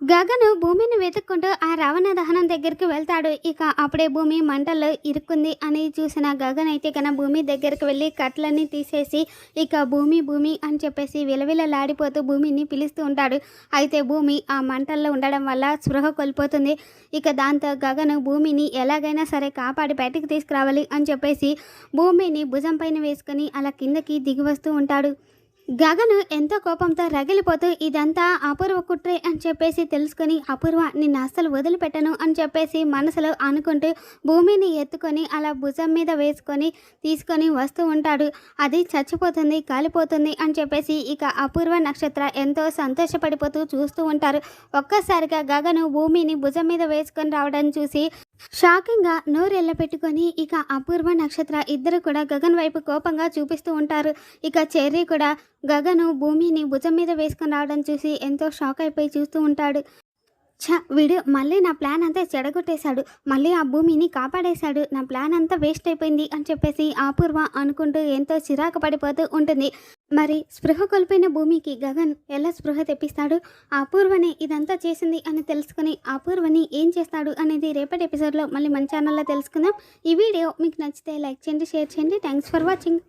గగను భూమిని వెతుక్కుంటూ ఆ రావణ దహనం దగ్గరికి వెళ్తాడు. ఇక అప్పుడే భూమి మంటల్లో ఇరుక్కుంది అని చూసిన గగన్ అయితే కన భూమి దగ్గరికి వెళ్ళి కట్లన్నీ తీసేసి ఇక భూమి భూమి అని చెప్పేసి విలవిలలాడిపోతూ భూమిని పిలుస్తూ ఉంటాడు. అయితే భూమి ఆ మంటల్లో ఉండడం వల్ల స్పృహ కోల్పోతుంది. ఇక దాంతో గగను భూమిని ఎలాగైనా సరే కాపాడి బయటకు తీసుకురావాలి అని చెప్పేసి భూమిని భుజం పైన వేసుకొని అలా కిందకి దిగి వస్తూ ఉంటాడు. గగను ఎంతో కోపంతో రగిలిపోతూ ఇదంతా అపూర్వ కుట్రే అని చెప్పేసి తెలుసుకొని అపూర్వ నిన్ను అస్సలు వదిలిపెట్టను అని చెప్పేసి మనసులో అనుకుంటూ భూమిని ఎత్తుకొని అలా భుజం మీద వేసుకొని తీసుకొని వస్తూ ఉంటాడు. అది చచ్చిపోతుంది కాలిపోతుంది అని చెప్పేసి ఇక అపూర్వ నక్షత్ర ఎంతో సంతోషపడిపోతూ చూస్తూ ఉంటారు. ఒక్కసారిగా గగను భూమిని భుజం మీద వేసుకొని రావడం చూసి షాకింగ్గా నోరెళ్ళ పెట్టుకొని ఇక అపూర్వ నక్షత్ర ఇద్దరు కూడా గగన్ వైపు కోపంగా చూపిస్తూ ఉంటారు. ఇక చెర్రీ కూడా గగను భూమిని భుజం మీద వేసుకుని రావడం చూసి ఎంతో షాక్ అయిపోయి చూస్తూ ఉంటాడు. ఛ వీడు మళ్ళీ నా ప్లాన్ అంతా చెడగొట్టేశాడు. మళ్ళీ ఆ భూమిని కాపాడేశాడు. నా ప్లాన్ అంతా వేస్ట్ అయిపోయింది అని చెప్పేసి అపూర్వ అనుకుంటూ ఎంతో చిరాకు పడిపోతూ ఉంటుంది. మరి స్పృహ కోల్పోయిన భూమికి గగన్ ఎలా స్పృహ తెప్పిస్తాడు? అపూర్వనే ఇదంతా చేసింది అని తెలుసుకుని అపూర్వని ఏం చేస్తాడు అనేది రేపటి ఎపిసోడ్లో మళ్ళీ మన ఛానల్లో తెలుసుకుందాం. ఈ వీడియో మీకు నచ్చితే లైక్ చేయండి షేర్ చేయండి. Thanks for watching